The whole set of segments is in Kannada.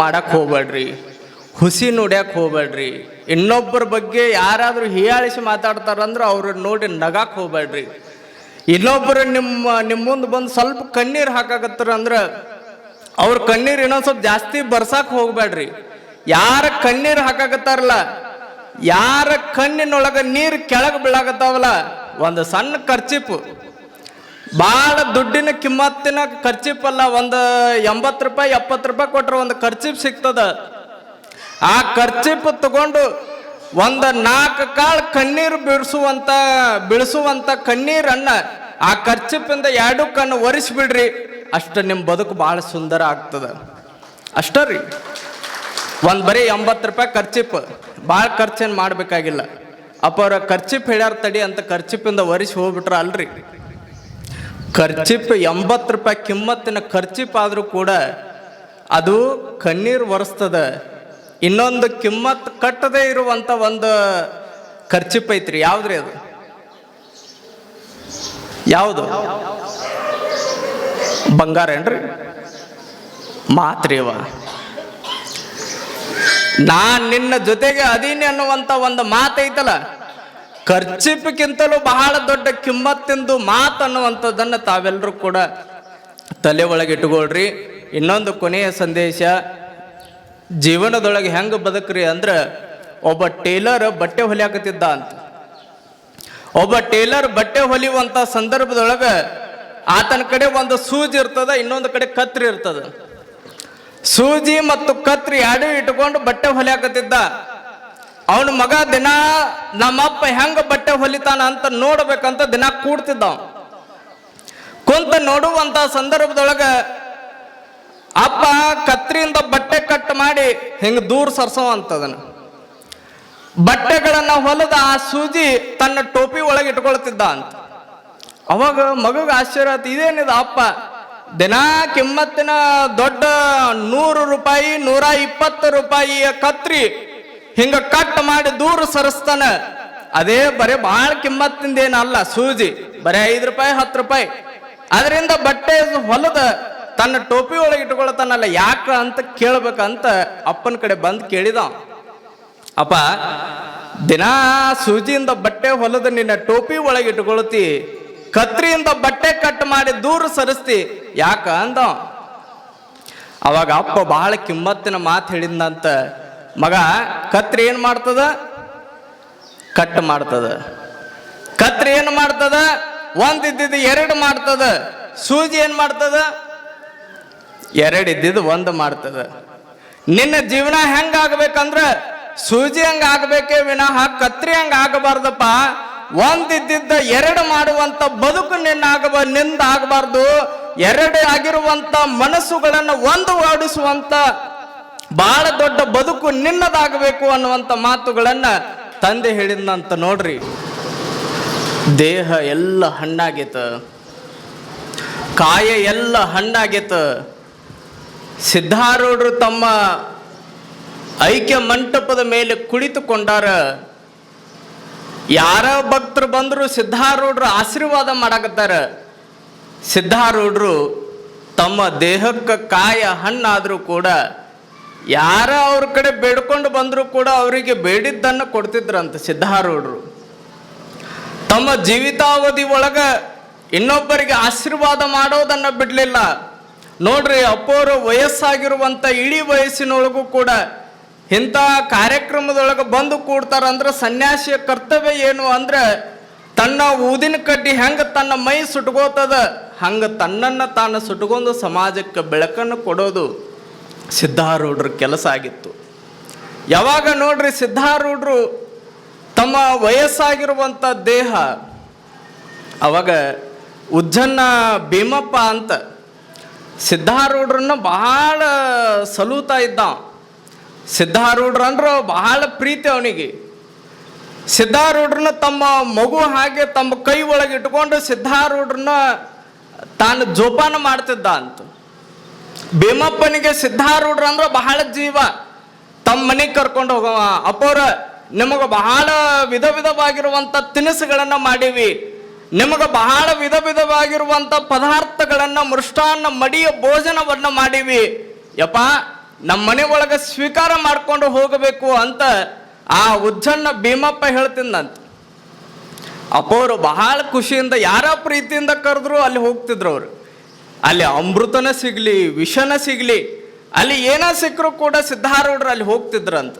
ಮಾಡಕ್ ಹೋಗ್ಬೇಡ್ರಿ. ಹುಸಿ ನುಡ್ಯಕ್ಕೆ ಹೋಗ್ಬೇಡ್ರಿ. ಇನ್ನೊಬ್ಬರ ಬಗ್ಗೆ ಯಾರಾದರೂ ಹೀಯಾಳಿಸಿ ಮಾತಾಡ್ತಾರಂದ್ರೆ ಅವ್ರನ್ನ ನೋಡಿ ನಗಾಕ್ ಹೋಗ್ಬೇಡ್ರಿ. ಇನ್ನೊಬ್ಬರು ನಿಮ್ಮ ನಿಮ್ಮ ಮುಂದೆ ಬಂದು ಸ್ವಲ್ಪ ಕಣ್ಣೀರು ಹಾಕಾಕತ್ತಾರ ಅಂದ್ರೆ ಅವ್ರ ಕಣ್ಣೀರು ಇನ್ನೊಂದು ಸ್ವಲ್ಪ ಜಾಸ್ತಿ ಬರ್ಸಾಕ್ ಹೋಗ್ಬೇಡ್ರಿ. ಯಾರ ಕಣ್ಣೀರು ಹಾಕಾಕತ್ತಾರಲ್ಲ, ಯಾರ ಕಣ್ಣಿನೊಳಗೆ ನೀರು ಕೆಳಗೆ ಬೀಳಾಕತ್ತಾವಲ್ಲ, ಒಂದು ಸಣ್ಣ ಖರ್ಚಿಪು ಭಾಳ ದುಡ್ಡಿನ ಕಿಮ್ಮತ್ತಿನ ಖರ್ಚಿಪ್ ಅಲ್ಲ ಒಂದು ಎಂಬತ್ತು ರೂಪಾಯಿ, ಎಪ್ಪತ್ತು ರೂಪಾಯಿ ಕೊಟ್ರೆ ಒಂದು ಖರ್ಚಿಪ್ ಸಿಗ್ತದ. ಆ ಖರ್ಚಿಪ್ ತಗೊಂಡು ಒಂದು ನಾಲ್ಕು ಕಾಳು ಕಣ್ಣೀರು ಬಿಡಿಸುವಂತ ಬಿಡಿಸುವಂತ ಕಣ್ಣೀರನ್ನ ಆ ಖರ್ಚಿಪಿಂದ ಎರಡು ಕಣ್ಣು ಒರೆಸ್ಬಿಡ್ರಿ ಅಷ್ಟು ನಿಮ್ಮ ಬದುಕು ಭಾಳ ಸುಂದರ ಆಗ್ತದ. ಅಷ್ಟೇ ರೀ. ಒಂದು ಬರೀ ಎಂಬತ್ತು ರೂಪಾಯಿ ಖರ್ಚಿಪ್ ಭಾಳ ಖರ್ಚೇನು ಮಾಡಬೇಕಾಗಿಲ್ಲ. ಅಪ್ಪ ಅವ್ರ ಖರ್ಚಿಪ್ ಹೇಳ್ಯಾರ ತಡಿ ಅಂತ ಖರ್ಚಿಪಿಂದ ಒರೆಸಿ ಹೋಗ್ಬಿಟ್ರ ಅಲ್ರಿ. ಖರ್ಚಿಪ್ ಎಂಬತ್ತು ರೂಪಾಯಿ ಕಿಮ್ಮತ್ತಿನ ಖರ್ಚಿಪ್ ಆದರೂ ಕೂಡ ಅದು ಕಣ್ಣೀರು ಒರೆಸ್ತದ. ಇನ್ನೊಂದು ಕಿಮ್ಮತ್ ಕಟ್ಟದೇ ಇರುವಂತ ಒಂದು ಖರ್ಚಿಪ್ ಐತ್ರಿ. ಯಾವ್ದ್ರಿ ಅದು? ಯಾವುದು? ಬಂಗಾರ ಏನ್ರಿ? ಮಾತ್ರಿ ಅವ ನಾನ್ ನಿನ್ನ ಜೊತೆಗೆ ಅದೀನಿ ಅನ್ನುವಂತ ಒಂದು ಮಾತೈತಲ್ಲ. ಖರ್ಚಿಪ್ಗಿಂತಲೂ ಬಹಳ ದೊಡ್ಡ ಕಿಮ್ಮತ್ತಿಂದು ಮಾತನ್ನುವಂಥದ್ದನ್ನು ತಾವೆಲ್ಲರೂ ಕೂಡ ತಲೆ ಒಳಗೆ ಇಟ್ಕೊಳ್ರಿ ಇನ್ನೊಂದು ಕೊನೆಯ ಸಂದೇಶ, ಜೀವನದೊಳಗೆ ಹೆಂಗೆ ಬದುಕ್ರಿ ಅಂದ್ರೆ ಒಬ್ಬ ಟೇಲರ್ ಬಟ್ಟೆ ಹೊಲಿಯಾಕತ್ತಿದ್ದ ಅಂತ. ಒಬ್ಬ ಟೇಲರ್ ಬಟ್ಟೆ ಹೊಲಿಯುವಂತ ಸಂದರ್ಭದೊಳಗೆ ಆತನ ಕಡೆ ಒಂದು ಸೂಜಿ ಇರ್ತದ, ಇನ್ನೊಂದು ಕಡೆ ಕತ್ರಿ ಇರ್ತದ. ಸೂಜಿ ಮತ್ತು ಕತ್ರಿ ಎರಡೂ ಇಟ್ಕೊಂಡು ಬಟ್ಟೆ ಹೊಲಿಯಾಕತ್ತಿದ್ದ. ಅವನ ಮಗ ದಿನ ನಮ್ಮಪ್ಪ ಹೆಂಗ ಬಟ್ಟೆ ಹೊಲಿತಾನ ಅಂತ ನೋಡ್ಬೇಕಂತ ದಿನ ಕೂಡ್ತಿದ್ದ. ಕುಂತ ನೋಡುವಂತ ಸಂದರ್ಭದೊಳಗ ಅಪ್ಪ ಕತ್ರಿಯಿಂದ ಬಟ್ಟೆ ಕಟ್ ಮಾಡಿ ಹಿಂಗ ದೂರ ಸರ್ಸೋ ಅಂತದನ. ಬಟ್ಟೆಗಳನ್ನ ಹೊಲದ ಆ ಸೂಜಿ ತನ್ನ ಟೋಪಿ ಒಳಗೆ ಇಟ್ಕೊಳ್ತಿದ್ದ ಅಂತ. ಅವಾಗ ಮಗುಗೆ ಆಶ್ಚರ್ಯ ಆಯ್ತು ಇದೇನಿದ ಅಪ್ಪ? ದಿನಾ ಕಿಮ್ಮತ್ತಿನ ದೊಡ್ಡ ನೂರು ರೂಪಾಯಿ, ನೂರ ಇಪ್ಪತ್ತು ರೂಪಾಯಿಯ ಕತ್ರಿ ಹಿಂಗ ಕಟ್ ಮಾಡಿ ದೂರ ಸರಿಸ್ತಾನ. ಅದೇ ಬರೇ ಬಹಳ ಕಿಮ್ಮತ್ತಿಂದ ಏನಲ್ಲ, ಸೂಜಿ. ಬರೇ ಐದು ರೂಪಾಯಿ, ಹತ್ತು ರೂಪಾಯಿ. ಅದರಿಂದ ಬಟ್ಟೆ ಹೊಲದ ತನ್ನ ಟೋಪಿ ಒಳಗೆ ಇಟ್ಕೊಳ್ತಾನಲ್ಲ, ಯಾಕ ಅಂತ ಕೇಳ್ಬೇಕಂತ ಅಪ್ಪನ ಕಡೆ ಬಂದು ಕೇಳಿದ. ಅಪ್ಪ, ದಿನಾ ಸೂಜಿಯಿಂದ ಬಟ್ಟೆ ಹೊಲದ ನಿನ್ನ ಟೋಪಿ ಒಳಗೆ ಇಟ್ಕೊಳ್ತಿ, ಕತ್ರಿಯಿಂದ ಬಟ್ಟೆ ಕಟ್ ಮಾಡಿ ದೂರ ಸರಿಸ್ತಿ, ಯಾಕ ಅಂದ. ಅವಾಗ ಅಪ್ಪ ಬಹಳ ಕಿಮ್ಮತ್ತಿನ ಮಾತು ಹೇಳಿದ್ನಂತ ಮಗ, ಕತ್ರಿ ಏನು ಮಾಡ್ತದ? ಕಟ್ ಮಾಡ್ತದ. ಕತ್ರಿ ಏನು ಮಾಡ್ತದ? ಒಂದು ಇದ್ದಿದ್ದು ಎರಡು ಮಾಡ್ತದ. ಸೂಜಿ ಏನು ಮಾಡ್ತದ? ಎರಡು ಇದ್ದಿದ್ದು ಒಂದು ಮಾಡ್ತದ. ನಿನ್ನ ಜೀವನ ಹೆಂಗ ಆಗ್ಬೇಕಂದ್ರ ಸೂಜಿ ಹಂಗ ಆಗ್ಬೇಕೇ ವಿನಃ ಕತ್ರಿ ಹಂಗ ಆಗಬಾರ್ದಪ್ಪ. ಒಂದಿದ್ದ ಎರಡು ಮಾಡುವಂತ ಬದುಕು ನಿನ್ನ ಆಗಬ, ನಿಂದ ಆಗಬಾರ್ದು. ಎರಡು ಆಗಿರುವಂತ ಮನಸ್ಸುಗಳನ್ನು ಒಂದು ಓಡಿಸುವಂತ ಬಹಳ ದೊಡ್ಡ ಬದುಕು ನಿನ್ನದಾಗಬೇಕು ಅನ್ನುವಂಥ ಮಾತುಗಳನ್ನ ತಂದೆ ಹೇಳಿದಂತ ನೋಡ್ರಿ. ದೇಹ ಎಲ್ಲ ಹಣ್ಣಾಗೈತ. ಕಾಯ ಎಲ್ಲ ಹಣ್ಣಾಗೈತ. ಸಿದ್ಧಾರೂಢರು ತಮ್ಮ ಐಕ್ಯ ಮಂಟಪದ ಮೇಲೆ ಕುಳಿತುಕೊಂಡಾರ ಯಾರ ಭಕ್ತರು ಬಂದರೂ ಸಿದ್ಧಾರೂಢರು ಆಶೀರ್ವಾದ ಮಾಡಕತ್ತಾರ. ಸಿದ್ಧಾರೂಢರು ತಮ್ಮ ದೇಹಕ್ಕೆ ಕಾಯ ಹಣ್ಣಾದರೂ ಕೂಡ ಯಾರ ಅವ್ರ ಕಡೆ ಬೇಡ್ಕೊಂಡು ಬಂದರೂ ಕೂಡ ಅವರಿಗೆ ಬೇಡಿದ್ದನ್ನು ಕೊಡ್ತಿದ್ರಂತೆ ಸಿದ್ಧಾರೂಢರು. ತಮ್ಮ ಜೀವಿತಾವಧಿ ಒಳಗ ಇನ್ನೊಬ್ಬರಿಗೆ ಆಶೀರ್ವಾದ ಮಾಡೋದನ್ನ ಬಿಡಲಿಲ್ಲ. ನೋಡ್ರಿ ಅಪ್ಪೋರು ವಯಸ್ಸಾಗಿರುವಂತ ಇಡೀ ವಯಸ್ಸಿನೊಳಗೂ ಕೂಡ ಇಂಥ ಕಾರ್ಯಕ್ರಮದೊಳಗೆ ಬಂದು ಕೂಡ್ತಾರಂದ್ರೆ ಸನ್ಯಾಸಿಯ ಕರ್ತವ್ಯ ಏನು ಅಂದ್ರೆ ತನ್ನ ಊದಿನ ಕಡ್ಡಿ ಹೆಂಗೆ ತನ್ನ ಮೈ ಸುಟ್ಕೋತದ, ಹಂಗೆ ತನ್ನನ್ನು ತಾನು ಸುಟ್ಕೊಂಡು ಸಮಾಜಕ್ಕೆ ಬೆಳಕನ್ನು ಕೊಡೋದು. ಸಿದ್ಧಾರೂಢರ ಕೆಲಸ ಆಗಿತ್ತು. ಯಾವಾಗ ನೋಡ್ರಿ ಸಿದ್ಧಾರೂಢರು ತಮ್ಮ ವಯಸ್ಸಾಗಿರುವಂಥ ದೇಹ, ಅವಾಗ ಉಜ್ಜನ್ನ ಭೀಮಪ್ಪ ಅಂತ ಸಿದ್ಧಾರೂಢರನ್ನ ಬಹಳ ಸಲೂತಾ ಇದ್ದ ಅವ. ಸಿದ್ಧಾರೂಢರು ಅಂದ್ರೆ ಬಹಳ ಪ್ರೀತಿ ಅವನಿಗೆ. ಸಿದ್ಧಾರೂಢರನ್ನ ತಮ್ಮ ಮಗು ಹಾಗೆ ತಮ್ಮ ಕೈ ಒಳಗೆ ಇಟ್ಕೊಂಡು ಸಿದ್ಧಾರೂಢರನ್ನ ತಾನು ಜೋಪಾನ ಮಾಡ್ತಿದ್ದ ಅಂತ. ಭೀಮಪ್ಪನಿಗೆ ಸಿದ್ಧಾರೂಢ್ರ ಅಂದ್ರೆ ಬಹಳ ಜೀವ. ತಮ್ಮ ಮನೆಗೆ ಕರ್ಕೊಂಡು ಹೋಗವ. ಅಪ್ಪವ್ರ ನಿಮಗೆ ಬಹಳ ವಿಧ ವಿಧವಾಗಿರುವಂಥ ತಿನಿಸುಗಳನ್ನ ಮಾಡೀವಿ. ನಿಮಗೆ ಬಹಳ ವಿಧ ವಿಧವಾಗಿರುವಂಥ ಪದಾರ್ಥಗಳನ್ನ, ಮೃಷ್ಟಾನ್ನ, ಮಡಿಯ ಭೋಜನವನ್ನ ಮಾಡೀವಿ. ಯಪ್ಪ, ನಮ್ಮ ಮನೆ ಒಳಗೆ ಸ್ವೀಕಾರ ಮಾಡ್ಕೊಂಡು ಹೋಗಬೇಕು ಅಂತ ಆ ಉಜ್ಜನ್ನ ಭೀಮಪ್ಪ ಹೇಳ್ತಿದ್ದಂತ ಅಪ್ಪವರು ಬಹಳ ಖುಷಿಯಿಂದ, ಯಾರ ಪ್ರೀತಿಯಿಂದ ಕರೆದ್ರು ಅಲ್ಲಿ ಹೋಗ್ತಿದ್ರು ಅವರು. ಅಲ್ಲಿ ಅಮೃತನ ಸಿಗ್ಲಿ, ವಿಷನ ಸಿಗ್ಲಿ, ಅಲ್ಲಿ ಏನ ಸಿಕ್ಕರೂ ಕೂಡ ಸಿದ್ಧಾರೂಢರು ಅಲ್ಲಿ ಹೋಗ್ತಿದ್ರಂತ.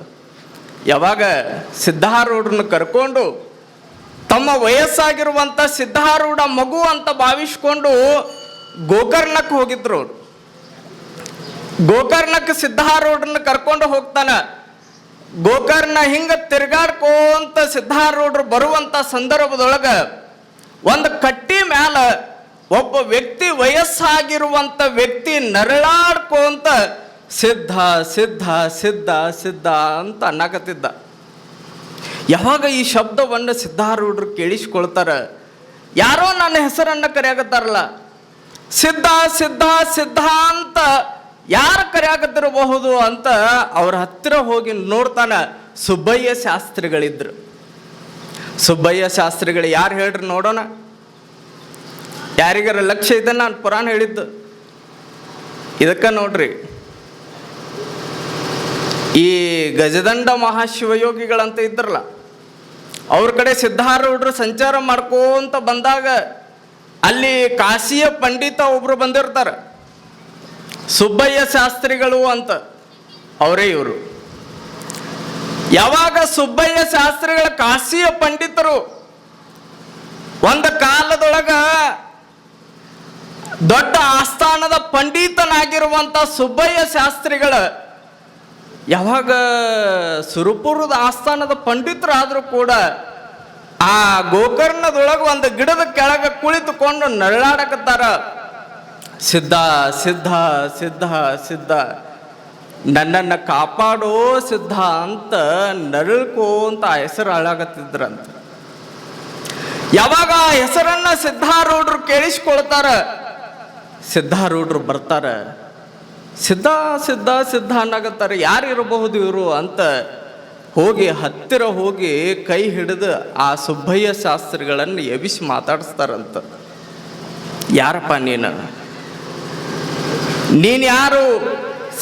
ಯಾವಾಗ ಸಿದ್ಧಾರೂಢರನ್ನ ಕರ್ಕೊಂಡು ತಮ್ಮ ವಯಸ್ಸಾಗಿರುವಂತ ಸಿದ್ಧಾರೂಢ ಮಗು ಅಂತ ಭಾವಿಸ್ಕೊಂಡು ಗೋಕರ್ಣಕ್ಕೆ ಹೋಗಿದ್ರು ಅವರು. ಗೋಕರ್ಣಕ್ಕೆ ಸಿದ್ಧಾರೂಢರನ್ನ ಕರ್ಕೊಂಡು ಹೋಗ್ತಾನೆ. ಗೋಕರ್ಣ ಹಿಂಗ ತಿರ್ಗಾಡ್ಕೋಂತ ಸಿದ್ಧಾರೂಢರು ಬರುವಂತ ಸಂದರ್ಭದೊಳಗೆ ಒಂದು ಕಟ್ಟಿ ಮ್ಯಾಲ ಒಬ್ಬ ವ್ಯಕ್ತಿ ವಯಸ್ಸಾಗಿರುವಂಥ ವ್ಯಕ್ತಿ ನರಳಾಡ್ಕೋಂತ ಸಿದ್ಧ ಸಿದ್ಧ ಸಿದ್ಧ ಸಿದ್ಧ ಅಂತ ಅನ್ನಕತ್ತಿದ್ದ. ಯಾವಾಗ ಈ ಶಬ್ದವನ್ನು ಸಿದ್ಧಾರೂಢರು ಕೇಳಿಸ್ಕೊಳ್ತಾರೆ? ಯಾರೋ ನನ್ನ ಹೆಸರನ್ನು ಕರೆಯಾಕತ್ತಾರಲ್ಲ. ಸಿದ್ಧ ಸಿದ್ಧ ಸಿದ್ಧ ಅಂತ ಯಾರು ಕರೆಯಾಕತ್ತಿರಬಹುದು ಅಂತ ಅವ್ರ ಹತ್ತಿರ ಹೋಗಿ ನೋಡ್ತಾನೆ ಸುಬ್ಬಯ್ಯ ಶಾಸ್ತ್ರಿಗಳಿದ್ರು. ಸುಬ್ಬಯ್ಯ ಶಾಸ್ತ್ರಿಗಳು ಯಾರು ಹೇಳ್ರಿ ನೋಡೋಣ. ಯಾರಿಗಾರ ಲಕ್ಷ್ಯ ಇದೆ ನಾನು ಪುರಾಣ ಹೇಳಿದ್ದು. ಇದಕ್ಕ ನೋಡ್ರಿ. ಈ ಗಜದಂಡ ಮಹಾಶಿವಯೋಗಿಗಳಂತ ಇದ್ರಲ್ಲ, ಅವ್ರ ಕಡೆ ಸಿದ್ಧಾರೂಢರು ಸಂಚಾರ ಮಾಡ್ಕೋಂತ ಬಂದಾಗ ಅಲ್ಲಿ ಕಾಶಿಯ ಪಂಡಿತ ಒಬ್ರು ಬಂದಿರ್ತಾರೆ. ಸುಬ್ಬಯ್ಯ ಶಾಸ್ತ್ರಿಗಳು ಅಂತ, ಅವರೇ ಇವರು. ಯಾವಾಗ ಸುಬ್ಬಯ್ಯ ಶಾಸ್ತ್ರಿಗಳ ಕಾಶಿಯ ಪಂಡಿತರು, ಒಂದು ಕಾಲದೊಳಗ ದೊಡ್ಡ ಆಸ್ಥಾನದ ಪಂಡಿತನಾಗಿರುವಂತ ಸುಬ್ಬಯ್ಯ ಶಾಸ್ತ್ರಿಗಳ ಯಾವಾಗ ಸುರಪುರದ ಆಸ್ಥಾನದ ಪಂಡಿತರಾದರೂ ಕೂಡ ಆ ಗೋಕರ್ಣದೊಳಗೆ ಒಂದು ಗಿಡದ ಕೆಳಗೆ ಕುಳಿತುಕೊಂಡು ನರಳಾಡಕತ್ತಾರ. ಸಿದ್ಧ ಸಿದ್ಧ ಸಿದ್ಧ ಸಿದ್ಧ. ನನ್ನನ್ನು ಕಾಪಾಡೋ ಸಿದ್ಧ ಅಂತ ನರಳ್ಕೋಂತ ಆ ಹೆಸರು ಹಾಳಾಗತ್ತಿದ್ರಂತ. ಯಾವಾಗ ಆ ಹೆಸರನ್ನ ಸಿದ್ಧಾರೂಢರು ಕೇಳಿಸ್ಕೊಳ್ತಾರ ಸಿದ್ಧಾರೂಢರು ಬರ್ತಾರೆ. ಸಿದ್ಧ ಸಿದ್ಧ ಸಿದ್ಧ ಅನ್ನಾಗತ್ತಾರೆ ಯಾರು ಇರಬಹುದು ಇವರು ಅಂತ ಹೋಗಿ ಹತ್ತಿರ ಹೋಗಿ ಕೈ ಹಿಡಿದು ಆ ಸುಬ್ಬಯ್ಯ ಶಾಸ್ತ್ರಿಗಳನ್ನು ಎಬಿಸಿ ಮಾತಾಡಿಸ್ತಾರಂತ. ಯಾರಪ್ಪ ನೀನು? ನೀನು ಯಾರು?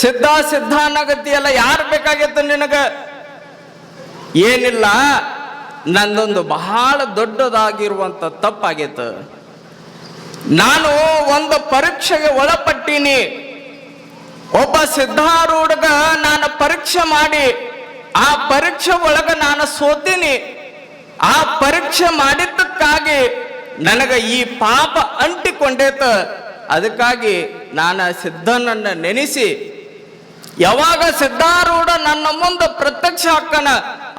ಸಿದ್ಧ ಸಿದ್ಧ ಅನ್ನಾಗತ್ತೀಯಲ್ಲ ಯಾರು ಬೇಕಾಗಿತ್ತು ನಿನಗೆ? ಏನಿಲ್ಲ, ನಂದೊಂದು ಬಹಳ ದೊಡ್ಡದಾಗಿರುವಂಥ ತಪ್ಪಾಗೈತೆ. ನಾನು ಒಂದು ಪರೀಕ್ಷೆಗೆ ಒಳಪಟ್ಟೀನಿ. ಒಬ್ಬ ಸಿದ್ಧಾರೂಢಗ ನಾನು ಪರೀಕ್ಷೆ ಮಾಡಿ, ಆ ಪರೀಕ್ಷೆ ಒಳಗ ನಾನು ಸೋತೀನಿ. ಆ ಪರೀಕ್ಷೆ ಮಾಡಿದ್ದಕ್ಕಾಗಿ ನನಗ ಈ ಪಾಪ ಅಂಟಿಕೊಂಡೇತ ಅದಕ್ಕಾಗಿ ನಾನು ಸಿದ್ಧನನ್ನು ನೆನೆಸಿ, ಯಾವಾಗ ಸಿದ್ಧಾರೂಢ ನನ್ನ ಮುಂದೆ ಪ್ರತ್ಯಕ್ಷ ಹಾಕನ,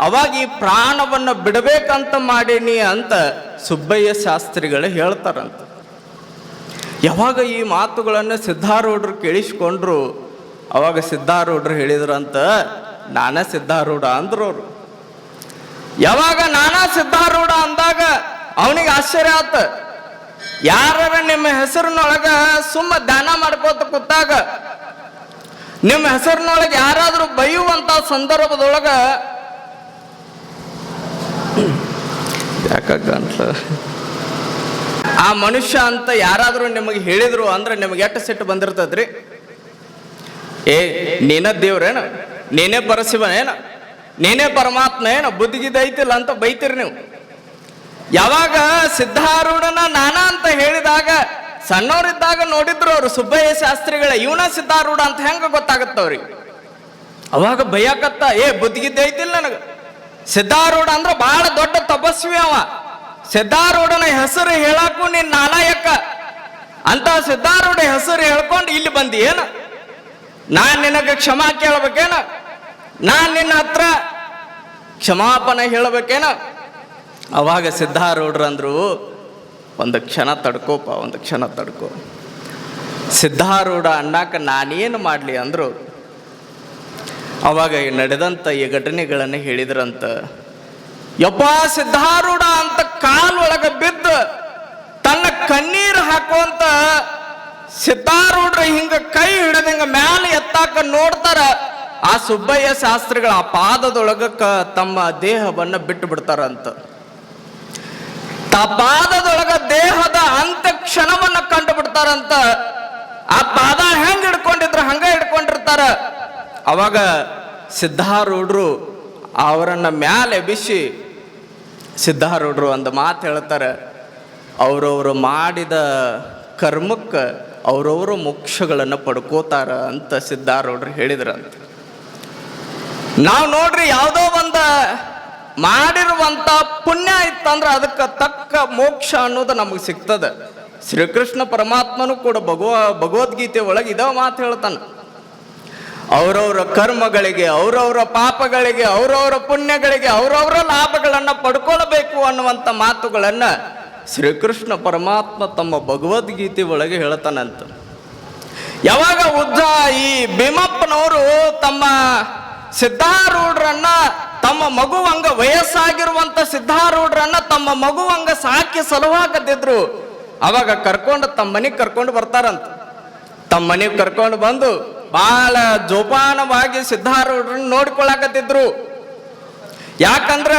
ಅವಾಗ ಈ ಪ್ರಾಣವನ್ನು ಬಿಡಬೇಕಂತ ಮಾಡೀನಿ ಅಂತ ಸುಬ್ಬಯ್ಯ ಶಾಸ್ತ್ರಿಗಳು ಹೇಳ್ತಾರಂತ. ಯಾವಾಗ ಈ ಮಾತುಗಳನ್ನು ಸಿದ್ಧಾರೂಢರು ಕೇಳಿಸ್ಕೊಂಡ್ರು, ಅವಾಗ ಸಿದ್ಧಾರೂಢರು ಹೇಳಿದ್ರಂತ, ನಾನೇ ಸಿದ್ಧಾರೂಢ ಅಂದ್ರು ಅವರು. ಯಾವಾಗ ನಾನಾ ಸಿದ್ಧಾರೂಢ ಅಂದಾಗ ಅವನಿಗೆ ಆಶ್ಚರ್ಯ ಆತ. ಯಾರ ನಿಮ್ಮ ಹೆಸರಿನೊಳಗ ಸುಮ್ಮ ಧ್ಯಾನ ಮಾಡ್ಕೋತ ಕೂತಾಗ, ನಿಮ್ಮ ಹೆಸರಿನೊಳಗೆ ಯಾರಾದರೂ ಬೈಯುವಂತ ಸಂದರ್ಭದೊಳಗ ಯಾಕಂತ ಆ ಮನುಷ್ಯ ಅಂತ ಯಾರಾದರೂ ನಿಮಗೆ ಹೇಳಿದ್ರು ಅಂದ್ರೆ ನಿಮಗೆ ಎಷ್ಟು ಸಿಟ್ಟು ಬಂದಿರ್ತದ್ರಿ? ಏ, ನೀನ ದೇವ್ರೇನ? ನೀನೇ ಪರಶಿವನೇನ? ನೀನೇ ಪರಮಾತ್ಮ ಏನ ಬುದ್ಧಿಗಿದ್ದ ಐತಿಲ್ಲ ಅಂತ ಬೈತೀರಿ ನೀವು. ಯಾವಾಗ ಸಿದ್ಧಾರೂಢನ ನಾನಾ ಅಂತ ಹೇಳಿದಾಗ ಸಣ್ಣವರಿದ್ದಾಗ ನೋಡಿದ್ರು ಅವರು ಸುಬ್ಬಯ್ಯ ಶಾಸ್ತ್ರಿಗಳ ಇವನ ಸಿದ್ಧಾರೂಢ ಅಂತ ಹೆಂಗ ಗೊತ್ತಾಗತ್ತವ್ರಿ? ಅವಾಗ ಭಯಕತ್ತ ಏ ಬುದ್ಧಿಗಿದ್ದ ಐತಿಲ್ಲ ನನಗ. ಸಿದ್ಧಾರೂಢ ಅಂದ್ರೆ ಬಹಳ ದೊಡ್ಡ ತಪಸ್ವಿ ಅವ. ಸಿದ್ಧಾರೂಢನ ಹೆಸರು ಹೇಳಕ್ಕೂ ನೀನ್ ನಾಲಾಯಕ ಅಂತ ಸಿದ್ಧಾರೂಢ ಹೆಸರು ಹೇಳ್ಕೊಂಡು ಇಲ್ಲಿ ಬಂದಿ ಏನ ನಾನ್ ನಿನಗೆ ಕ್ಷಮಾ ಕೇಳಬೇಕೇನ? ನಾನ್ ನಿನ್ನ ಹತ್ರ ಕ್ಷಮಾಪಣೆ ಹೇಳಬೇಕೇನ? ಅವಾಗ ಸಿದ್ಧಾರೂಢರು ಅಂದ್ರು ಒಂದು ಕ್ಷಣ ತಡ್ಕೋಪ, ಒಂದು ಕ್ಷಣ ತಡ್ಕೋ. ಸಿದ್ಧಾರೂಢ ಅಣ್ಣಾಕ ನಾನೇನು ಮಾಡಲಿ ಅಂದರು, ಅವಾಗ ನಡೆದಂಥ ಈ ಘಟನೆಗಳನ್ನು ಹೇಳಿದ್ರಂತ, ಯಪ್ಪ ಸಿದ್ಧಾರೂಢ ಅಂತ ಕಾಲೊಳಗ ಬಿದ್ದು ತನ್ನ ಕಣ್ಣೀರು ಹಾಕುವಂತ ಸಿದ್ಧಾರೂಢ್ರ ಹಿಂಗ ಕೈ ಹಿಡಿದಂಗ ಮ್ಯಾಲ ಎತ್ತಾಕ ನೋಡ್ತಾರ. ಆ ಸುಬ್ಬಯ್ಯ ಶಾಸ್ತ್ರಿಗಳ ಆ ಪಾದದೊಳಗ ತಮ್ಮ ದೇಹವನ್ನ ಬಿಟ್ಟು ಬಿಡ್ತಾರಂತ. ಆ ಪಾದದೊಳಗ ದೇಹದ ಅಂತ್ಯ ಕ್ಷಣವನ್ನ ಕಂಡು ಬಿಡ್ತಾರಂತ. ಆ ಪಾದ ಹೆಂಗ್ ಹಿಡ್ಕೊಂಡಿದ್ರ, ಹಂಗ ಹಿಡ್ಕೊಂಡಿರ್ತಾರ. ಅವಾಗ ಸಿದ್ಧಾರೂಢರು ಅವರನ್ನ ಮ್ಯಾಲೆ ಎಬ್ಬಿಸಿ ಸಿದ್ಧಾರೂಢರು ಒಂದು ಮಾತು ಹೇಳ್ತಾರೆ, ಅವರವರು ಮಾಡಿದ ಕರ್ಮಕ್ಕೆ ಅವರವರು ಮೋಕ್ಷಗಳನ್ನು ಪಡ್ಕೋತಾರ ಅಂತ ಸಿದ್ಧಾರೂಢರು ಹೇಳಿದ್ರಂತ. ನಾವು ನೋಡ್ರಿ ಯಾವುದೋ ಒಂದು ಮಾಡಿರುವಂಥ ಪುಣ್ಯ ಇತ್ತಂದ್ರೆ ಅದಕ್ಕೆ ತಕ್ಕ ಮೋಕ್ಷ ಅನ್ನೋದು ನಮಗೆ ಸಿಗ್ತದೆ. ಶ್ರೀಕೃಷ್ಣ ಪರಮಾತ್ಮನು ಕೂಡ ಭಗವ ಭಗವದ್ಗೀತೆ ಒಳಗೆ ಇದೇ ಮಾತು ಹೇಳ್ತಾನೆ. ಅವರವರ ಕರ್ಮಗಳಿಗೆ, ಅವರವರ ಪಾಪಗಳಿಗೆ, ಅವರವರ ಪುಣ್ಯಗಳಿಗೆ, ಅವರವರ ಲಾಭಗಳನ್ನು ಪಡ್ಕೊಳ್ಬೇಕು ಅನ್ನುವಂಥ ಮಾತುಗಳನ್ನು ಶ್ರೀಕೃಷ್ಣ ಪರಮಾತ್ಮ ತಮ್ಮ ಭಗವದ್ಗೀತೆ ಒಳಗೆ ಹೇಳ್ತಾನಂತ. ಯಾವಾಗ ಉದ್ದ ಈ ಭೀಮಪ್ಪನವರು ತಮ್ಮ ಸಿದ್ಧಾರೂಢರನ್ನ, ತಮ್ಮ ಮಗುವಂಗ ವಯಸ್ಸಾಗಿರುವಂತ ಸಿದ್ಧಾರೂಢರನ್ನ ತಮ್ಮ ಮಗುವಂಗ ಸಾಕಿ ಸಲುವಾಗದಿದ್ರು ಅವಾಗ ಕರ್ಕೊಂಡು ತಮ್ಮ ಕರ್ಕೊಂಡು ಬರ್ತಾರಂತ. ತಮ್ಮ ಕರ್ಕೊಂಡು ಬಂದು ಬಹಳ ಜೋಪಾನವಾಗಿ ಸಿದ್ಧಾರೂಢರನ್ನ ನೋಡ್ಕೊಳಕತ್ತಿದ್ರು. ಯಾಕಂದ್ರ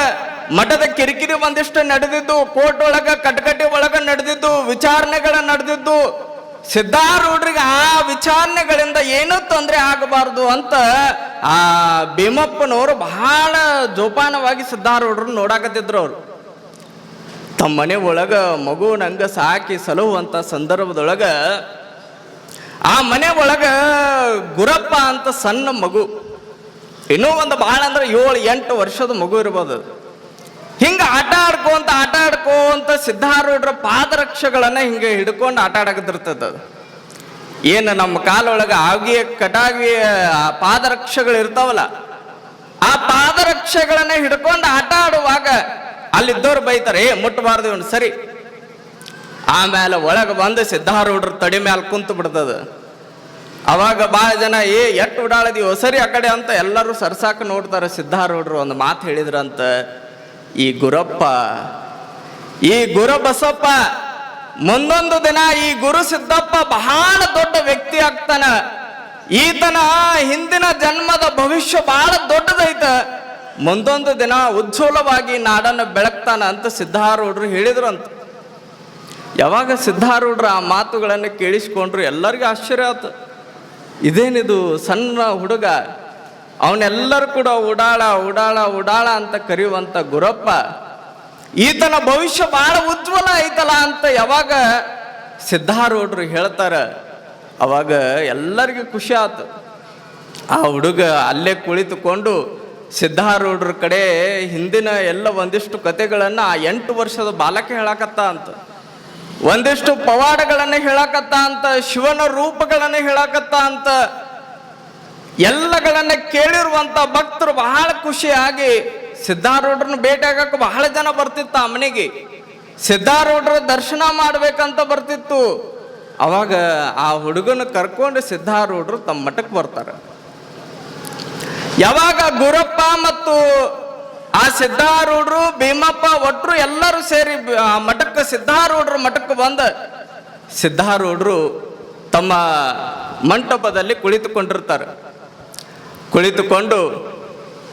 ಮಠದ ಕಿರಿಕಿರಿ ಒಂದಿಷ್ಟು ನಡೆದಿದ್ದು, ಕೋರ್ಟ್ ಒಳಗ, ಕಟಕಟಿ ಒಳಗ ನಡೆದಿದ್ದು, ವಿಚಾರಣೆಗಳ ನಡೆದಿದ್ದು, ಸಿದ್ಧಾರೂಢರಿಗೆ ಆ ವಿಚಾರಣೆಗಳಿಂದ ಏನೂ ತೊಂದರೆ ಆಗಬಾರದು ಅಂತ ಆ ಭೀಮಪ್ಪನವರು ಬಹಳ ಜೋಪಾನವಾಗಿ ಸಿದ್ಧಾರೂಢರು ನೋಡಾಕತ್ತಿದ್ರು ಅವರು. ತಮ್ಮ ಮನೆ ಒಳಗ ಮಗುವನಂಗ ಸಾಕಿ ಸಲಹುವಂತ ಸಂದರ್ಭದೊಳಗ ಆ ಮನೆ ಒಳಗ ಗುರಪ್ಪ ಅಂತ ಸಣ್ಣ ಮಗು. ಇನ್ನೂ ಒಂದು ಭಾಳ ಅಂದ್ರೆ ಏಳು, ಎಂಟು ವರ್ಷದ ಮಗು ಇರ್ಬೋದು. ಹಿಂಗೆ ಆಟ ಆಡ್ಕೊಂತ ಆಟ ಆಡ್ಕೊಂತ ಸಿದ್ಧಾರೂಢರ ಪಾದರಕ್ಷಗಳನ್ನ ಹಿಂಗೆ ಹಿಡ್ಕೊಂಡು ಆಟ ಆಡಕತ್ತಿರ್ತದ. ಅದು ಏನು ನಮ್ಮ ಕಾಲೊಳಗೆ ಆಗಿಯ ಕಟಾಗಿಯ ಪಾದರಕ್ಷೆಗಳು ಇರ್ತಾವಲ್ಲ, ಆ ಪಾದರಕ್ಷಗಳನ್ನ ಹಿಡ್ಕೊಂಡು ಆಟ ಆಡುವಾಗ ಅಲ್ಲಿದ್ದವ್ರು ಬೈತಾರೆ, ಏ ಮುಟ್ಟಬಾರ್ದು ಇವನು, ಸರಿ. ಆಮೇಲೆ ಒಳಗೆ ಬಂದು ಸಿದ್ಧಾರೂಢರು ತಡಿ ಮ್ಯಾಲೆ ಕುಂತು ಬಿಡ್ತದ. ಅವಾಗ ಭಾಳ ಜನ, ಏ ಎಟ್ಟು ಉಡಾಳದಿ ಸರಿ ಆ ಕಡೆ ಅಂತ ಎಲ್ಲರೂ ಸರ್ಸಾಕ ನೋಡ್ತಾರೆ ಸಿದ್ಧಾರೂಢರು ಒಂದು ಮಾತು ಹೇಳಿದ್ರಂತ. ಈ ಗುರಪ್ಪ, ಈ ಗುರು ಬಸಪ್ಪ, ಮುಂದೊಂದು ದಿನ ಈ ಗುರು ಸಿದ್ದಪ್ಪ ಬಹಳ ದೊಡ್ಡ ವ್ಯಕ್ತಿ ಆಗ್ತಾನ. ಈತನ ಹಿಂದಿನ ಜನ್ಮದ ಭವಿಷ್ಯ ಬಹಳ ದೊಡ್ಡದೈತ. ಮುಂದೊಂದು ದಿನ ಉಜ್ವಲವಾಗಿ ನಾಡನ್ನು ಬೆಳಗ್ತಾನ ಅಂತ ಸಿದ್ಧಾರೂಢರು ಹೇಳಿದ್ರಂತ. ಯಾವಾಗ ಸಿದ್ಧಾರೂಢರ ಆ ಮಾತುಗಳನ್ನು ಕೇಳಿಸ್ಕೊಂಡ್ರು ಎಲ್ಲರಿಗೂ ಆಶ್ಚರ್ಯ ಆಯ್ತು ಇದೇನಿದು ಸಣ್ಣ ಹುಡುಗ, ಅವನೆಲ್ಲರೂ ಕೂಡ ಉಡಾಳ ಉಡಾಳ ಉಡಾಳ ಅಂತ ಕರೆಯುವಂಥ ಗುರಪ್ಪ, ಈತನ ಭವಿಷ್ಯ ಬಹಳ ಉಜ್ವಲ ಐತಲ್ಲ ಅಂತ ಯಾವಾಗ ಸಿದ್ಧಾರೂಢರು ಹೇಳ್ತಾರ, ಅವಾಗ ಎಲ್ಲರಿಗೂ ಖುಷಿ ಆಯ್ತು ಆ ಹುಡುಗ ಅಲ್ಲೇ ಕುಳಿತುಕೊಂಡು ಸಿದ್ಧಾರೂಢರ ಕಡೆ ಹಿಂದಿನ ಎಲ್ಲ ಒಂದಿಷ್ಟು ಕತೆಗಳನ್ನು ಆ ಎಂಟು ವರ್ಷದ ಬಾಲಕ ಹೇಳಕತ್ತ ಅಂತ. ಒಂದಿಷ್ಟು ಪವಾಡಗಳನ್ನು ಹೇಳಕತ್ತ ಅಂತ, ಶಿವನ ರೂಪಗಳನ್ನು ಹೇಳಕತ್ತ ಅಂತ, ಎಲ್ಲಗಳನ್ನ ಕೇಳಿರುವಂತ ಭಕ್ತರು ಬಹಳ ಖುಷಿಯಾಗಿ ಸಿದ್ಧಾರೂಢರನ್ನ ಭೇಟಿಯಾಗಕ್ಕೆ ಬಹಳ ಜನ ಬರ್ತಿತ್ತ ಆ ಮನೆಗೆ. ಸಿದ್ಧಾರೂಢರ ದರ್ಶನ ಮಾಡ್ಬೇಕಂತ ಬರ್ತಿತ್ತು. ಅವಾಗ ಆ ಹುಡುಗನ ಕರ್ಕೊಂಡು ಸಿದ್ಧಾರೂಢರು ತಮ್ಮ ಮಠಕ್ಕೆ ಬರ್ತಾರೆ. ಯಾವಾಗ ಗುರಪ್ಪ ಮತ್ತು ಆ ಸಿದ್ಧಾರೂಢರು, ಭೀಮಪ್ಪ, ಒಟ್ರು ಎಲ್ಲರೂ ಸೇರಿ ಮಠಕ್ಕೆ ಸಿದ್ಧಾರೂಢರು ಮಠಕ್ಕೆ ಬಂದ ಸಿದ್ಧಾರೂಢರು ತಮ್ಮ ಮಂಟಪದಲ್ಲಿ ಕುಳಿತುಕೊಂಡಿರ್ತಾರೆ. ಕುಳಿತುಕೊಂಡು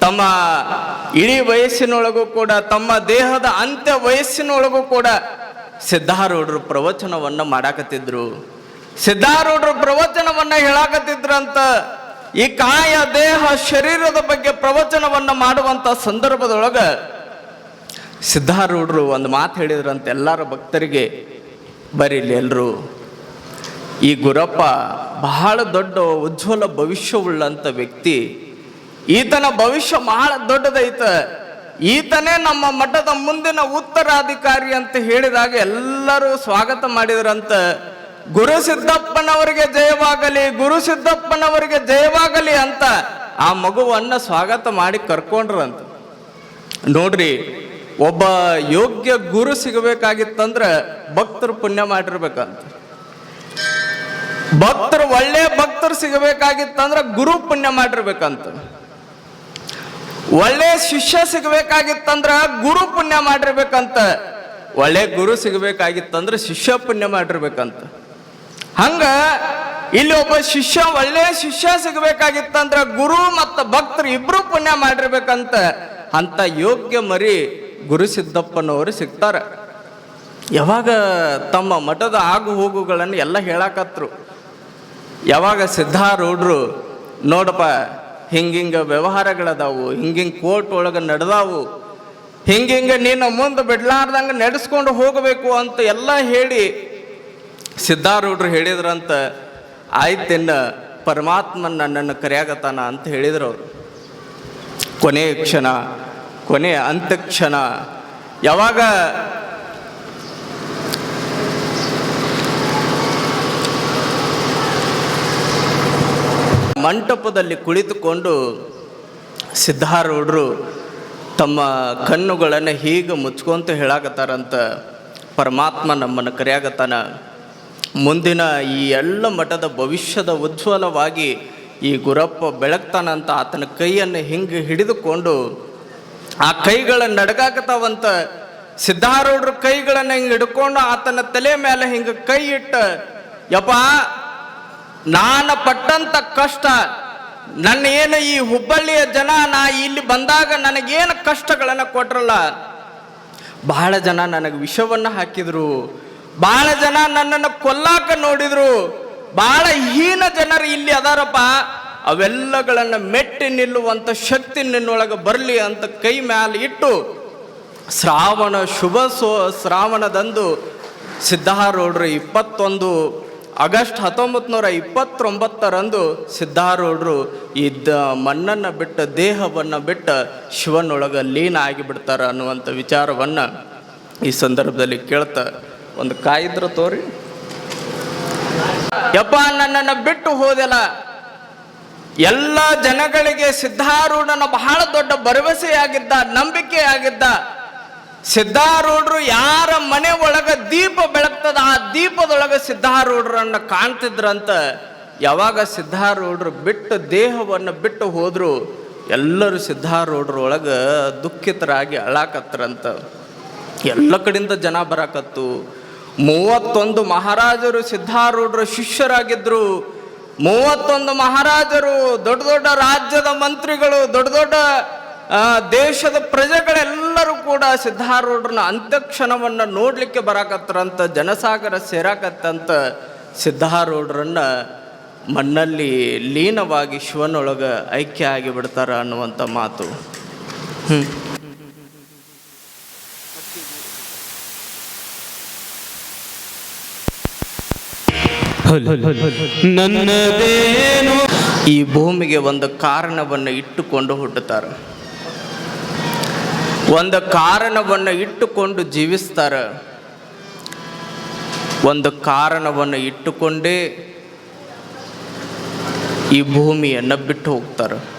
ತಮ್ಮ ಇಡೀ ವಯಸ್ಸಿನೊಳಗೂ ಕೂಡ, ತಮ್ಮ ದೇಹದ ಅಂತ್ಯ ವಯಸ್ಸಿನೊಳಗೂ ಕೂಡ ಸಿದ್ಧಾರೂಢರು ಪ್ರವಚನವನ್ನು ಮಾಡಾಕತ್ತಿದ್ರು. ಸಿದ್ಧಾರೂಢರು ಪ್ರವಚನವನ್ನು ಹೇಳಾಕತ್ತಿದ್ರಂತ ಈ ಕಾಯ ದೇಹ ಶರೀರದ ಬಗ್ಗೆ ಪ್ರವಚನವನ್ನು ಮಾಡುವಂತ ಸಂದರ್ಭದೊಳಗ ಸಿದ್ಧಾರೂಢರು ಒಂದು ಮಾತು ಹೇಳಿದ್ರಂತೆ ಎಲ್ಲರ ಭಕ್ತರಿಗೆ ಬರೀಲಿ ಎಲ್ಲರೂ ಈ ಗುರಪ್ಪ ಬಹಳ ದೊಡ್ಡ ಉಜ್ವಲ ಭವಿಷ್ಯವುಳ್ಳಂತ ವ್ಯಕ್ತಿ. ಈತನ ಭವಿಷ್ಯ ಬಹಳ ದೊಡ್ಡದೈತ. ಈತನೇ ನಮ್ಮ ಮಠದ ಮುಂದಿನ ಉತ್ತರಾಧಿಕಾರಿ ಅಂತ ಹೇಳಿದಾಗ ಎಲ್ಲರೂ ಸ್ವಾಗತ ಮಾಡಿದ್ರಂತ ಗುರು ಸಿದ್ದಪ್ಪನವರಿಗೆ ಜಯವಾಗಲಿ, ಗುರು ಸಿದ್ದಪ್ಪನವರಿಗೆ ಜಯವಾಗಲಿ ಅಂತ ಆ ಮಗುವನ್ನ ಸ್ವಾಗತ ಮಾಡಿ ಕರ್ಕೊಂಡ್ರಂತ. ನೋಡ್ರಿ, ಒಬ್ಬ ಯೋಗ್ಯ ಗುರು ಸಿಗಬೇಕಾಗಿತ್ತಂದ್ರೆ ಭಕ್ತರು ಪುಣ್ಯ ಮಾಡಿರ್ಬೇಕಂತ. ಭಕ್ತರು, ಒಳ್ಳೆ ಭಕ್ತರು ಸಿಗಬೇಕಾಗಿತ್ತಂದ್ರೆ ಗುರು ಪುಣ್ಯ ಮಾಡಿರ್ಬೇಕಂತ. ಒಳ್ಳೆ ಶಿಷ್ಯ ಸಿಗಬೇಕಾಗಿತ್ತಂದ್ರ ಗುರು ಪುಣ್ಯ ಮಾಡಿರ್ಬೇಕಂತ. ಒಳ್ಳೆ ಗುರು ಸಿಗಬೇಕಾಗಿತ್ತಂದ್ರೆ ಶಿಷ್ಯ ಪುಣ್ಯ ಮಾಡಿರ್ಬೇಕಂತ. ಹಂಗ ಇಲ್ಲಿ ಒಬ್ಬ ಶಿಷ್ಯ, ಒಳ್ಳೆ ಶಿಷ್ಯ ಸಿಗಬೇಕಾಗಿತ್ತಂದ್ರ ಗುರು ಮತ್ತು ಭಕ್ತರು ಇಬ್ರು ಪುಣ್ಯ ಮಾಡಿರ್ಬೇಕಂತ ಅಂತ ಯೋಗ್ಯ ಮರಿ ಗುರು ಸಿದ್ದಪ್ಪನವರು ಸಿಗ್ತಾರ. ಯಾವಾಗ ತಮ್ಮ ಮಠದ ಆಗು ಹೋಗುಗಳನ್ನು ಎಲ್ಲ ಹೇಳಾಕತ್ರು. ಯಾವಾಗ ಸಿದ್ಧಾರೂಢರು, ನೋಡಪ್ಪ ಹಿಂಗಿಂಗ ವ್ಯವಹಾರಗಳದಾವು ಹಿಂಗಿಂಗ ಕೋರ್ಟ್ ಒಳಗೆ ನಡೆದಾವು ಹಿಂಗಿಂಗ ನೀನು ಮುಂದೆ ಬಿಡ್ಲಾರ್ದಂಗೆ ನಡೆಸ್ಕೊಂಡು ಹೋಗಬೇಕು ಅಂತ ಎಲ್ಲ ಹೇಳಿ ಸಿದ್ಧಾರೂಢರು ಹೇಳಿದ್ರಂತ, ಆಯ್ತಿನ್ನ ಪರಮಾತ್ಮ ನನ್ನನ್ನು ಕರೆಯಾಗತ್ತಾನ ಅಂತ ಹೇಳಿದ್ರು ಅವರು. ಕೊನೆಯ ಕ್ಷಣ ಕೊನೆಯ ಅಂತಕ್ಷಣ, ಯಾವಾಗ ಮಂಟಪದಲ್ಲಿ ಕುಳಿತುಕೊಂಡು ಸಿದ್ಧಾರೂಢರು ತಮ್ಮ ಕಣ್ಣುಗಳನ್ನು ಹೀಗೆ ಮುಚ್ಕೊಂತ ಹೇಳಾಕತ್ತಾರಂತ ಪರಮಾತ್ಮ ನಮ್ಮನ್ನು ಕರೆಯಾಗತ್ತಾನ ಮುಂದಿನ ಈ ಎಲ್ಲ ಮಠದ ಭವಿಷ್ಯದ ಉಜ್ವಲವಾಗಿ ಈ ಗುರಪ್ಪ ಬೆಳಗ್ತಾನಂತ ಆತನ ಕೈಯನ್ನು ಹಿಂಗೆ ಹಿಡಿದುಕೊಂಡು ಆ ಕೈಗಳ ನಡಗಾಕತಾವಂತ ಸಿದ್ಧಾರೂಢರ ಕೈಗಳನ್ನು ಹಿಂಗೆ ಹಿಡ್ಕೊಂಡು ಆತನ ತಲೆ ಮೇಲೆ ಹಿಂಗೆ ಕೈ ಇಟ್ಟ, ಯಪ್ಪ, ನಾನು ಪಟ್ಟಂತ ಕಷ್ಟ ನನ್ನ ಏನು ಈ ಹುಬ್ಬಳ್ಳಿಯ ಜನ, ನಾ ಇಲ್ಲಿ ಬಂದಾಗ ನನಗೇನು ಕಷ್ಟಗಳನ್ನು ಕೊಟ್ರಲ್ಲ? ಬಹಳ ಜನ ನನಗೆ ವಿಷವನ್ನು ಹಾಕಿದ್ರು. ಬಹಳ ಜನ ನನ್ನನ್ನು ಕೊಲ್ಲಾಕ ನೋಡಿದ್ರು. ಬಹಳ ಹೀನ ಜನರು ಇಲ್ಲಿ ಅದಾರಪ್ಪ. ಅವೆಲ್ಲಗಳನ್ನು ಮೆಟ್ಟಿ ನಿಲ್ಲುವಂಥ ಶಕ್ತಿ ನಿನ್ನೊಳಗೆ ಬರಲಿ ಅಂತ ಕೈ ಮ್ಯಾಲೆ ಇಟ್ಟು ಶ್ರಾವಣ ಶುಭ ಸೋ, ಶ್ರಾವಣದಂದು ಸಿದ್ಧಾರೂಢರು ಇಪ್ಪತ್ತೊಂದು ಆಗಸ್ಟ್ ಹತ್ತೊಂಬತ್ತು ನೂರ ಇಪ್ಪತ್ತೊಂಬತ್ತರಂದು ಸಿದ್ಧಾರೂಢರು ಇದ್ದ ಮಣ್ಣನ್ನು ಬಿಟ್ಟ ದೇಹವನ್ನು ಬಿಟ್ಟ ಶಿವನೊಳಗೆ ಲೀನ ಆಗಿಬಿಡ್ತಾರೆ ಅನ್ನುವಂಥ ವಿಚಾರವನ್ನು ಈ ಸಂದರ್ಭದಲ್ಲಿ ಕೇಳ್ತಾ ಒಂದು ಕಾಯಿದ್ರ ತೋರಿ. ಯಪ್ಪ ನನ್ನನ್ನು ಬಿಟ್ಟು ಹೋದೆಲ್ಲ. ಎಲ್ಲ ಜನಗಳಿಗೆ ಸಿದ್ಧಾರೂಢನ ಬಹಳ ದೊಡ್ಡ ಭರವಸೆಯಾಗಿದ್ದ, ನಂಬಿಕೆಯಾಗಿದ್ದ. ಸಿದ್ಧಾರೂಢರು ಯಾರ ಮನೆ ಒಳಗ ದೀಪ ಬೆಳಗ್ತದ, ಆ ದೀಪದೊಳಗ ಸಿದ್ಧಾರೂಢರನ್ನು ಕಾಣ್ತಿದ್ರಂತ ಯಾವಾಗ ಸಿದ್ಧಾರೂಢರು ಬಿಟ್ಟು ದೇಹವನ್ನು ಬಿಟ್ಟು ಹೋದ್ರು, ಎಲ್ಲರೂ ಸಿದ್ಧಾರೂಢರ ಒಳಗ ದುಃಖಿತರಾಗಿ ಅಳಾಕತ್ರಂತ ಎಲ್ಲ ಕಡೆಯಿಂದ ಜನ ಬರಾಕತ್ತು. ಮೂವತ್ತೊಂದು ಮಹಾರಾಜರು ಸಿದ್ಧಾರೂಢರ ಶಿಷ್ಯರಾಗಿದ್ದರು ಮೂವತ್ತೊಂದು ಮಹಾರಾಜರು ದೊಡ್ಡ ದೊಡ್ಡ ರಾಜ್ಯದ ಮಂತ್ರಿಗಳು, ದೊಡ್ಡ ದೊಡ್ಡ ದೇಶದ ಪ್ರಜೆಗಳೆಲ್ಲರೂ ಕೂಡ ಸಿದ್ಧಾರೂಢರನ್ನ ಅಂತ್ಯಕ್ಷಣವನ್ನು ನೋಡಲಿಕ್ಕೆ ಬರಾಕತ್ತರಂತ, ಜನಸಾಗರ ಸೇರಾಕತ್ತಂತ ಸಿದ್ಧಾರೂಢರನ್ನ ಮಣ್ಣಲ್ಲಿ ಲೀನವಾಗಿ ಶಿವನೊಳಗೆ ಐಕ್ಯ ಆಗಿ ಬಿಡ್ತಾರ ಅನ್ನುವಂಥ ಮಾತು ನನ್ನದೇನು? ಈ ಭೂಮಿಗೆ ಒಂದು ಕಾರಣವನ್ನು ಇಟ್ಟುಕೊಂಡು ಹುಟ್ಟುತ್ತಾರೆ. ಒಂದು ಕಾರಣವನ್ನು ಇಟ್ಟುಕೊಂಡು ಜೀವಿಸ್ತಾರೆ. ಒಂದು ಕಾರಣವನ್ನು ಇಟ್ಟುಕೊಂಡೇ ಈ ಭೂಮಿಯನ್ನು ಬಿಟ್ಟು ಹೋಗ್ತಾರೆ.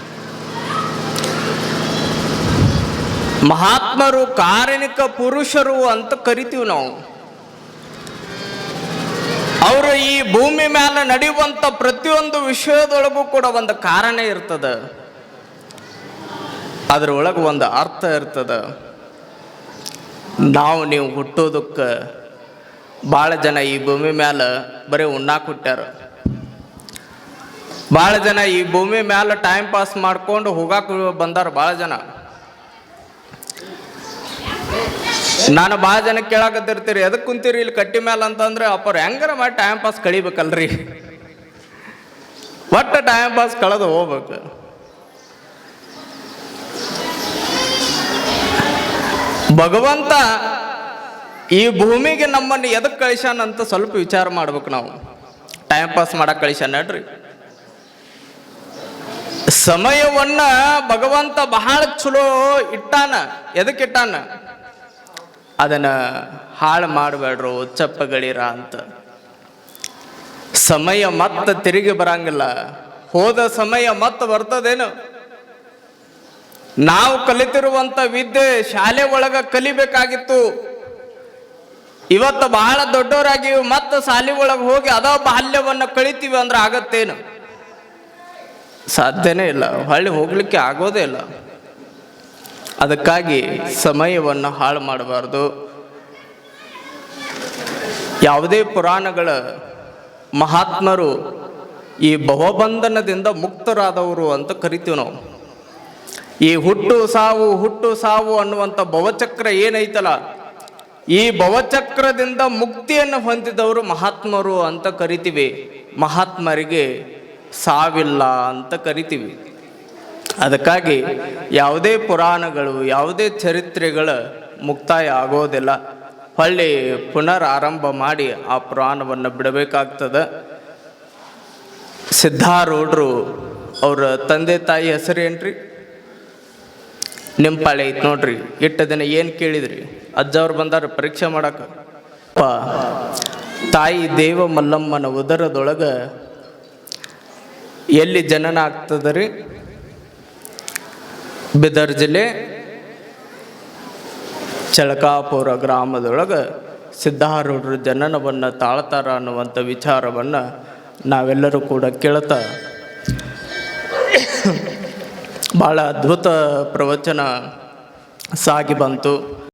ಮಹಾತ್ಮರು, ಕಾರಣಿಕ ಪುರುಷರು ಅಂತ ಕರಿತೀವಿ ನಾವು. ಅವರು ಈ ಭೂಮಿ ಮೇಲೆ ನಡೆಯುವಂಥ ಪ್ರತಿಯೊಂದು ವಿಷಯದೊಳಗೂ ಕೂಡ ಒಂದು ಕಾರಣ ಇರ್ತದ. ಅದರೊಳಗೆ ಒಂದು ಅರ್ಥ ಇರ್ತದೆ. ನಾವು ನೀವು ಹುಟ್ಟೋದಕ್ಕೆ ಭಾಳ ಜನ ಈ ಭೂಮಿ ಮೇಲೆ ಬರೀ ಉಣ್ಣಾಕ್ ಹುಟ್ಟ್ಯಾರ ಭಾಳ ಜನ ಈ ಭೂಮಿ ಮೇಲೆ ಟೈಮ್ ಪಾಸ್ ಮಾಡ್ಕೊಂಡು ಹೋಗಾಕ ಬಂದಾರ ಭಾಳ ಜನ. ನಾನು ಭಾಳ ಜನ ಕೇಳಾಕತ್ತಿರ್ತೀರಿ. ಎದಕ್ಕೆ ಕುಂತೀರಿ? ಇಲ್ಲಿ ಕಟ್ಟಿ ಮೇಲೆ ಅಂತಂದ್ರೆ ಅಪ್ಪರ್ ಹೆಂಗಾರ ಮಾಡಿ ಟೈಮ್ ಪಾಸ್ ಕಳಿಬೇಕಲ್ರಿ? ಒಟ್ಟು ಟೈಮ್ ಪಾಸ್ ಕಳೆದು ಹೋಗ್ಬೇಕು. ಭಗವಂತ ಈ ಭೂಮಿಗೆ ನಮ್ಮನ್ನು ಎದಕ್ಕೆ ಕಳಿಸ್ಯಾನ ಅಂತ ಸ್ವಲ್ಪ ವಿಚಾರ ಮಾಡ್ಬೇಕು ನಾವು. ಟೈಮ್ ಪಾಸ್ ಮಾಡಕ್ ಕಳಿಸ್ಯಾನ ನಡ್ರಿ ಸಮಯವನ್ನ ಭಗವಂತ ಬಹಳ ಚಲೋ ಇಟ್ಟಾನ. ಎದಕ್ಕೆ ಇಟ್ಟಾನ? ಅದನ್ನ ಹಾಳು ಮಾಡಬೇಡ್ರು ಚಪ್ಪಗಳಿರ ಅಂತ. ಸಮಯ ಮತ್ತೆ ತಿರುಗಿ ಬರಂಗಿಲ್ಲ. ಹೋದ ಸಮಯ ಮತ್ತೆ ಬರ್ತದೇನು? ನಾವು ಕಲಿತಿರುವಂತ ವಿದ್ಯೆ ಶಾಲೆ ಒಳಗ ಕಲಿಬೇಕಾಗಿತ್ತು. ಇವತ್ತು ಬಹಳ ದೊಡ್ಡವರಾಗಿ ಮತ್ತೆ ಶಾಲೆ ಒಳಗೆ ಹೋಗಿ ಅದ ಬಾಲ್ಯವನ್ನು ಕಳಿತೀವಿ ಅಂದ್ರೆ ಆಗತ್ತೇನು? ಸಾಧ್ಯನೇ ಇಲ್ಲ. ಹೊಳ್ಳಿ ಹೋಗ್ಲಿಕ್ಕೆ ಆಗೋದೇ ಇಲ್ಲ. ಅದಕ್ಕಾಗಿ ಸಮಯವನ್ನು ಹಾಳು ಮಾಡಬಾರ್ದು. ಯಾವುದೇ ಪುರಾಣಗಳ ಮಹಾತ್ಮರು ಈ ಭವಬಂಧನದಿಂದ ಮುಕ್ತರಾದವರು ಅಂತ ಕರಿತೀವಿ ನಾವು. ಈ ಹುಟ್ಟು ಸಾವು ಹುಟ್ಟು ಸಾವು ಅನ್ನುವಂಥ ಭವಚಕ್ರ ಏನೈತಲ್ಲ, ಈ ಭವಚಕ್ರದಿಂದ ಮುಕ್ತಿಯನ್ನು ಹೊಂದಿದವರು ಮಹಾತ್ಮರು ಅಂತ ಕರಿತೀವಿ. ಮಹಾತ್ಮರಿಗೆ ಸಾವಿಲ್ಲ ಅಂತ ಕರಿತೀವಿ. ಅದಕ್ಕಾಗಿ ಯಾವುದೇ ಪುರಾಣಗಳು, ಯಾವುದೇ ಚರಿತ್ರೆಗಳ ಮುಕ್ತಾಯ ಆಗೋದಿಲ್ಲ. ಹೊಳ್ಳಿ ಪುನರ್ ಆರಂಭ ಮಾಡಿ ಆ ಪುರಾಣವನ್ನು ಬಿಡಬೇಕಾಗ್ತದೆ. ಸಿದ್ಧಾರೂಢರು ಅವರ ತಂದೆ ತಾಯಿ ಹೆಸರು ಏನ್ರಿ? ಐತೆ ಪಾಳೆ ಐತ್ ನೋಡ್ರಿ. ಇಟ್ಟ ದಿನ ಏನು ಕೇಳಿದ್ರಿ? ಅಜ್ಜವ್ರು ಬಂದಾರ ಪರೀಕ್ಷೆ ಮಾಡಕ್ಕೆ ಪ ತಾಯಿ ದೇವ ಮಲ್ಲಮ್ಮನ ಉದರದೊಳಗೆ ಎಲ್ಲಿ ಜನನ ಆಗ್ತದ ರೀ ಬಿದರ್ ಜಿಲ್ಲೆ ಚಳಕಾಪುರ ಗ್ರಾಮದೊಳಗೆ ಸಿದ್ಧಾರೂಢರ ಜನನವನ್ನು ತಾಳ್ತಾರ ಅನ್ನುವಂಥ ವಿಚಾರವನ್ನು ನಾವೆಲ್ಲರೂ ಕೂಡ ಕೇಳ್ತಾ ಭಾಳ ಅದ್ಭುತ ಪ್ರವಚನ ಸಾಗಿ ಬಂತು.